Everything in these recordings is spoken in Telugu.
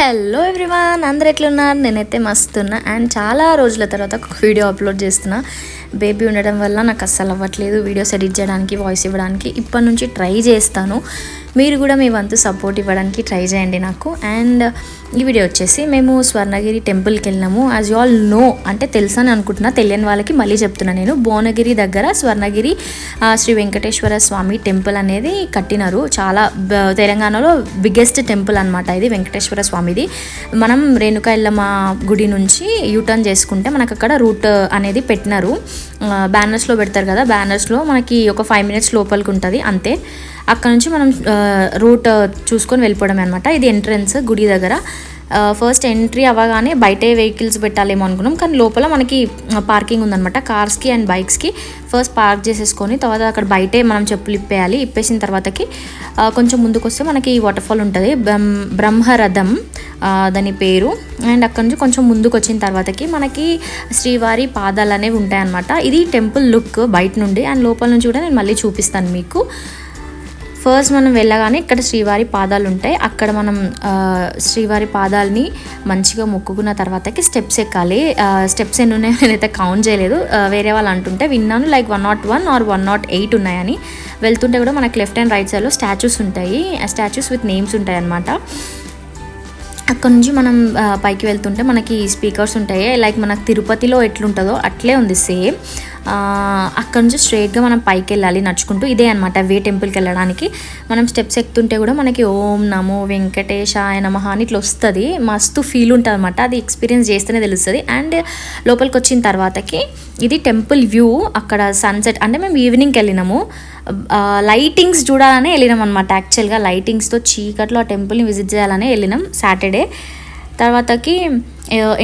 హలో ఎవ్రీవాన్ అందరు ఎట్లున్నారు? నేనైతే మస్తున్నా. అండ్ చాలా రోజుల తర్వాత ఒక వీడియో అప్లోడ్ చేస్తున్నా. బేబీ ఉండడం వల్ల నాకు అస్సలు అవ్వట్లేదు. వీడియోస్ ఎడిట్ చేయడానికి వాయిస్ ఇవ్వడానికి ఇప్పటి నుంచి ట్రై చేస్తాను. మీరు కూడా మీ వంతు సపోర్ట్ ఇవ్వడానికి ట్రై చేయండి నాకు. అండ్ ఈ వీడియో వచ్చేసి మేము స్వర్ణగిరి టెంపుల్కి వెళ్ళినాము యాజ్ యూ ఆల్ నో అంటే తెలుసా అని అనుకుంటున్నా తెలియని వాళ్ళకి మళ్ళీ చెప్తున్నా నేను. భువనగిరి దగ్గర స్వర్ణగిరి శ్రీ వెంకటేశ్వర స్వామి టెంపుల్ అనేది కట్టినారు. చాలా బ- తెలంగాణలో బిగ్గెస్ట్ టెంపుల్ అనమాట ఇది వెంకటేశ్వర స్వామిది. మనం రేణుకా ఇల్లమ్మ గుడి నుంచి యూటర్న్ చేసుకుంటే మనకు అక్కడ రూట్ అనేది పెట్టినారు. బ్యానర్స్లో పెడతారు కదా బ్యానర్స్లో మనకి ఒక ఫైవ్ మినిట్స్ లోపలికి ఉంటుంది అంతే. అక్కడ నుంచి మనం రూట్ చూసుకొని వెళ్ళిపోవడం అనమాట ఇది ఎంట్రన్స్ గుడి దగ్గర. ఫస్ట్ ఎంట్రీ అవ్వగానే బయటే వెహికల్స్ పెట్టాలేమో అనుకున్నాం. కానీ లోపల మనకి పార్కింగ్ ఉందన్నమాట. కార్స్కి అండ్ బైక్స్కి ఫస్ట్ పార్క్ చేసేసుకొని తర్వాత అక్కడ బయటే మనం చెప్పులు ఇప్పేయాలి. ఇప్పేసిన తర్వాతకి కొంచెం ముందుకు వస్తే మనకి వాటర్ ఫాల్ ఉంటుంది బ్రహ్మరథం దాని పేరు. అండ్ అక్కడ నుంచి కొంచెం ముందుకు వచ్చిన తర్వాతకి మనకి శ్రీవారి పాదాలు అనేవి ఉంటాయన్నమాట. ఇది టెంపుల్ లుక్ బయట నుండి. అండ్ లోపల నుంచి కూడా నేను మళ్ళీ చూపిస్తాను మీకు. ఫస్ట్ మనం వెళ్ళగానే ఇక్కడ శ్రీవారి పాదాలు ఉంటాయి. అక్కడ మనం శ్రీవారి పాదాలని మంచిగా మొక్కుకున్న తర్వాతకి స్టెప్స్ ఎక్కాలి. స్టెప్స్ ఎన్ని ఉన్నాయో నేనైతే కౌంట్ చేయలేదు. వేరే వాళ్ళు అంటుంటే విన్నాను like one not one or one not eight ఉన్నాయని. వెళ్తుంటే కూడా మనకి లెఫ్ట్ అండ్ రైట్ సైడ్లో స్టాచ్యూస్ ఉంటాయి. ఆ స్టాచ్యూస్ విత్ నేమ్స్ ఉంటాయి అన్నమాట. అక్కడ నుంచి మనం పైకి వెళ్తుంటే మనకి స్పీకర్స్ ఉంటాయి. లైక్ మనకు తిరుపతిలో ఎట్లుంటుందో అట్లే ఉంది సేమ్ అక్కడ నుంచి స్ట్రైట్గా మనం పైకి వెళ్ళాలి నడుచుకుంటూ ఇదే అనమాట వే టెంపుల్కి వెళ్ళడానికి. మనం స్టెప్స్ ఎక్కుతుంటే కూడా మనకి ఓం నమో వెంకటేశాయ నమః అని ఇట్లా వస్తుంది. మస్తు ఫీల్ ఉంటుంది అనమాట అది ఎక్స్పీరియన్స్ చేస్తేనే తెలుస్తుంది. అండ్ లోపలికి వచ్చిన తర్వాతకి ఇది టెంపుల్ వ్యూ. అక్కడ సన్సెట్ అంటే మేము ఈవినింగ్కి వెళ్ళినాము. లైటింగ్స్ చూడాలని వెళ్ళినాం అనమాట యాక్చువల్గా లైటింగ్స్తో చీకట్లో ఆ టెంపుల్ని విజిట్ చేయాలని వెళ్ళినాం. సాటర్డే తర్వాతకి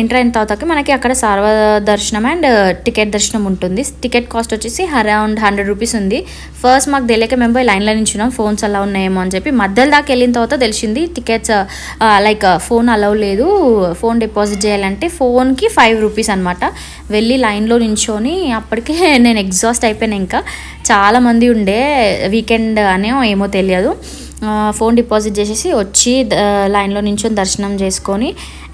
ఎంటర్ అయిన తర్వాతకి మనకి అక్కడ సర్వ దర్శనం అండ్ టికెట్ దర్శనం ఉంటుంది. టికెట్ కాస్ట్ వచ్చేసి అరౌండ్ హండ్రెడ్ రూపీస్ ఉంది. ఫస్ట్ మాకు తెలియక మేము పోయి లైన్లో నించున్నాం ఫోన్స్ అలా ఉన్నాయేమో అని చెప్పి మధ్యలో దాకా వెళ్ళిన తర్వాత తెలిసింది టికెట్స్ లైక్ ఫోన్ అలవ్ లేదు. ఫోన్ డిపాజిట్ చేయాలంటే ఫోన్కి ఫైవ్ రూపీస్ అనమాట వెళ్ళి లైన్లో నించొని అప్పటికే నేను ఎగ్జాస్ట్ అయిపోయాను ఇంకా. చాలామంది ఉండే వీకెండ్ అనేో ఏమో తెలియదు. ఫోన్ డిపాజిట్ చేసేసి వచ్చి లైన్లో నించొని దర్శనం చేసుకొని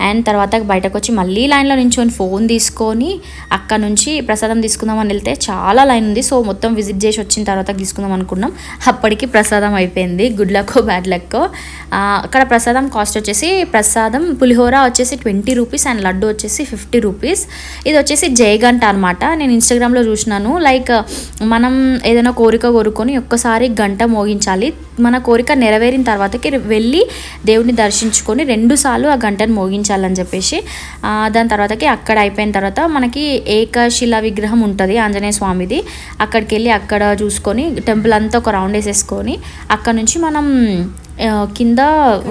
అండ్ తర్వాత బయటకు వచ్చి మళ్ళీ లైన్లో నించొని ఫోన్ తీసుకొని అక్కడ నుంచి ప్రసాదం తీసుకుందామని వెళ్తే చాలా లైన్ ఉంది. సో మొత్తం విజిట్ చేసి వచ్చిన తర్వాత తీసుకుందాం అనుకున్నాం. అప్పటికి ప్రసాదం అయిపోయింది. గుడ్ లక్ బ్యాడ్ లక్ అక్కడ ప్రసాదం కాస్ట్ వచ్చేసి ప్రసాదం పులిహోర వచ్చేసి ట్వంటీ రూపీస్ అండ్ లడ్డు వచ్చేసి ఫిఫ్టీ రూపీస్. ఇది వచ్చేసి జయగంట అనమాట నేను ఇన్స్టాగ్రామ్లో చూసినాను. లైక్ మనం ఏదైనా కోరిక కోరుకొని ఒక్కసారి గంట మోగించాలి. మన కోరిక నెరవేరిన తర్వాతకి వెళ్ళి దేవుడిని దర్శించుకొని రెండుసార్లు ఆ గంటను మోగించాలని చెప్పేసి దాని తర్వాతకి అక్కడ అయిపోయిన తర్వాత మనకి ఏకశిల విగ్రహం ఉంటుంది ఆంజనేయ స్వామిది. అక్కడికి వెళ్ళి అక్కడ చూసుకొని టెంపుల్ అంతా ఒక రౌండ్ వేసేసుకొని అక్కడ నుంచి మనం కింద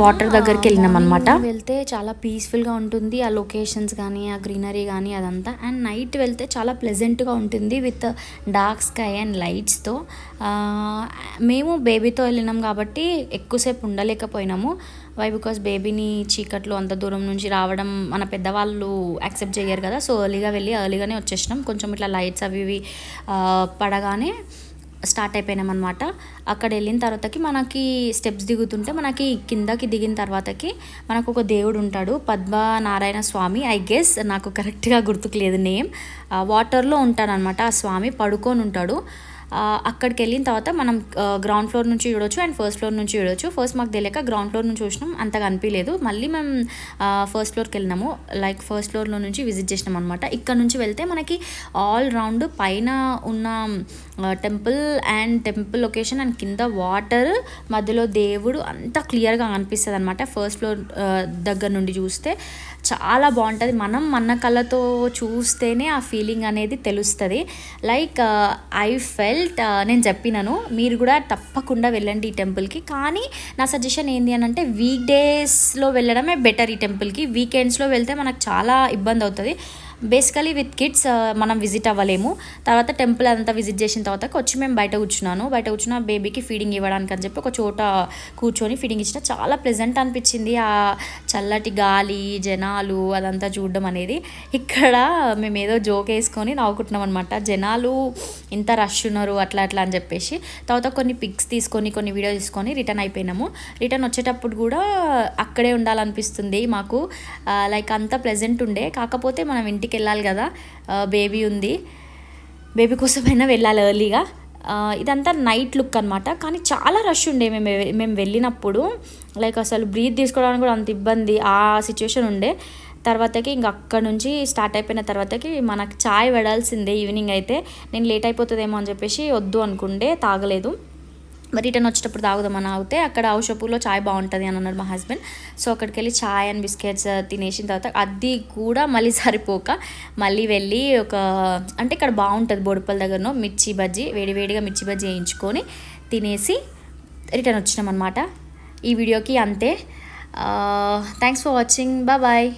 వాటర్ దగ్గరికి వెళ్ళినాం అనమాట వెళ్తే చాలా పీస్ఫుల్గా ఉంటుంది. ఆ లొకేషన్స్ కానీ ఆ గ్రీనరీ కానీ అదంతా. అండ్ నైట్ వెళ్తే చాలా ప్లెజెంట్గా ఉంటుంది విత్ డార్క్ స్కై అండ్ లైట్స్తో మేము బేబీతో వెళ్ళినాం కాబట్టి ఎక్కువసేపు ఉండలేకపోయినాము. వై బికాస్ బేబీని చీకట్లో అంత దూరం నుంచి రావడం మన పెద్దవాళ్ళు యాక్సెప్ట్ చేయరు కదా. సో ఎర్లీగా వెళ్ళి ఎర్లీగానే వచ్చేసినాం. కొంచెం ఇట్లా లైట్స్ అవి ఇవి పడగానే స్టార్ట్ అయిపోయినామన్నమాట. అక్కడ వెళ్ళిన తర్వాతకి మనకి స్టెప్స్ దిగుతుంటే మనకి కిందకి దిగిన తర్వాతకి మనకు ఒక దేవుడు ఉంటాడు. పద్మనారాయణ స్వామి. ఐ గెస్ నాకు కరెక్ట్గా గుర్తుకు లేదు నేమ్. వాటర్లో ఉంటాడనమాట ఆ స్వామి. పడుకొని ఉంటాడు. అక్కడికి వెళ్ళిన తర్వాత మనం గ్రౌండ్ ఫ్లోర్ నుంచి చూడొచ్చు అండ్ ఫస్ట్ ఫ్లోర్ నుంచి చూడొచ్చు. ఫస్ట్ మాకు తెలియక గ్రౌండ్ ఫ్లోర్ నుంచి చూసినాం అంతగా అనిపించలేదు మళ్ళీ మేము ఫస్ట్ ఫ్లోర్కి వెళ్ళినాము లైక్ ఫస్ట్ ఫ్లోర్లో నుంచి విజిట్ చేసినాం అనమాట ఇక్కడ నుంచి వెళ్తే మనకి ఆల్ రౌండ్ పైన ఉన్న temple and temple location and కింద వాటర్ మధ్యలో దేవుడు అంతా క్లియర్గా అనిపిస్తుంది అనమాట ఫస్ట్ ఫ్లోర్ దగ్గర నుండి చూస్తే. చాలా బాగుంటుంది. మనం మన కళ్ళతో చూస్తేనే ఆ ఫీలింగ్ అనేది తెలుస్తుంది. లైక్ ఐ ఫెల్ట్ నేను చెప్పినాను మీరు కూడా తప్పకుండా వెళ్ళండి ఈ టెంపుల్కి. కానీ నా సజెషన్ ఏంటి అని అంటే వీక్ డేస్లో వెళ్ళడమే బెటర్ ఈ టెంపుల్కి. వీకెండ్స్లో వెళ్తే మనకు చాలా ఇబ్బంది అవుతుంది బేసికలీ విత్ కిడ్స్ మనం విజిట్ అవ్వలేము. తర్వాత టెంపుల్ అంతా విజిట్ చేసిన తర్వాత వచ్చి మేము బయట కూర్చున్నాను. బయట కూర్చున్న బేబీకి ఫీడింగ్ ఇవ్వడానికి అని చెప్పి ఒక చోట కూర్చొని ఫీడింగ్ ఇచ్చిన. చాలా ప్లెజెంట్ అనిపించింది. ఆ చల్లటి గాలి జనాలు అదంతా చూడడం అనేది. ఇక్కడ మేము ఏదో జోక్ వేసుకొని నవ్వుకుంటున్నాం అనమాట జనాలు ఇంత రష్ ఉన్నారు అట్లా అట్లా అని చెప్పేసి. తర్వాత కొన్ని పిక్స్ తీసుకొని కొన్ని వీడియో తీసుకొని రిటర్న్ అయిపోయినాము. రిటర్న్ వచ్చేటప్పుడు కూడా అక్కడే ఉండాలనిపిస్తుంది మాకు. లైక్ అంత ప్లెజెంట్ ఉండే. కాకపోతే మనం ఇంటికి వెళ్ళాలి కదా బేబీ ఉంది. బేబీ కోసమైనా వెళ్ళాలి ఎర్లీగా. ఇదంతా నైట్ లుక్ అనమాట కానీ చాలా రష్ ఉండే మేము మేము వెళ్ళినప్పుడు. లైక్ అసలు బ్రీత్ తీసుకోవడానికి కూడా అంత ఇబ్బంది ఆ సిచ్యువేషన్ ఉండే. తర్వాతకి ఇంక అక్కడ నుంచి స్టార్ట్ అయిపోయిన తర్వాతకి మనకు చాయ్ పెడాల్సిందే ఈవినింగ్ అయితే. నేను లేట్ అయిపోతుందేమో అని చెప్పేసి వద్దు అనుకుంటే తాగలేదు. రిటర్న్ వచ్చేటప్పుడు తాగుదామని ఆగితే అక్కడ ఔషపూర్లో చాయ్ బాగుంటుంది అని అన్నారు మా హస్బెండ్ సో అక్కడికి వెళ్ళి చాయ్ అండ్ బిస్కెట్స్ uh, తినేసిన తర్వాత అది కూడా మళ్ళీ సరిపోక మళ్ళీ వెళ్ళి ఒక అంటే ఇక్కడ బాగుంటుంది బొడుపల దగ్గరనో మిర్చి బజ్జీ వేడివేడిగా మిర్చి బజ్జీ వేయించుకొని తినేసి రిటర్న్ వచ్చినాం అనమాట ఈ వీడియోకి అంతే. Thanks for watching bye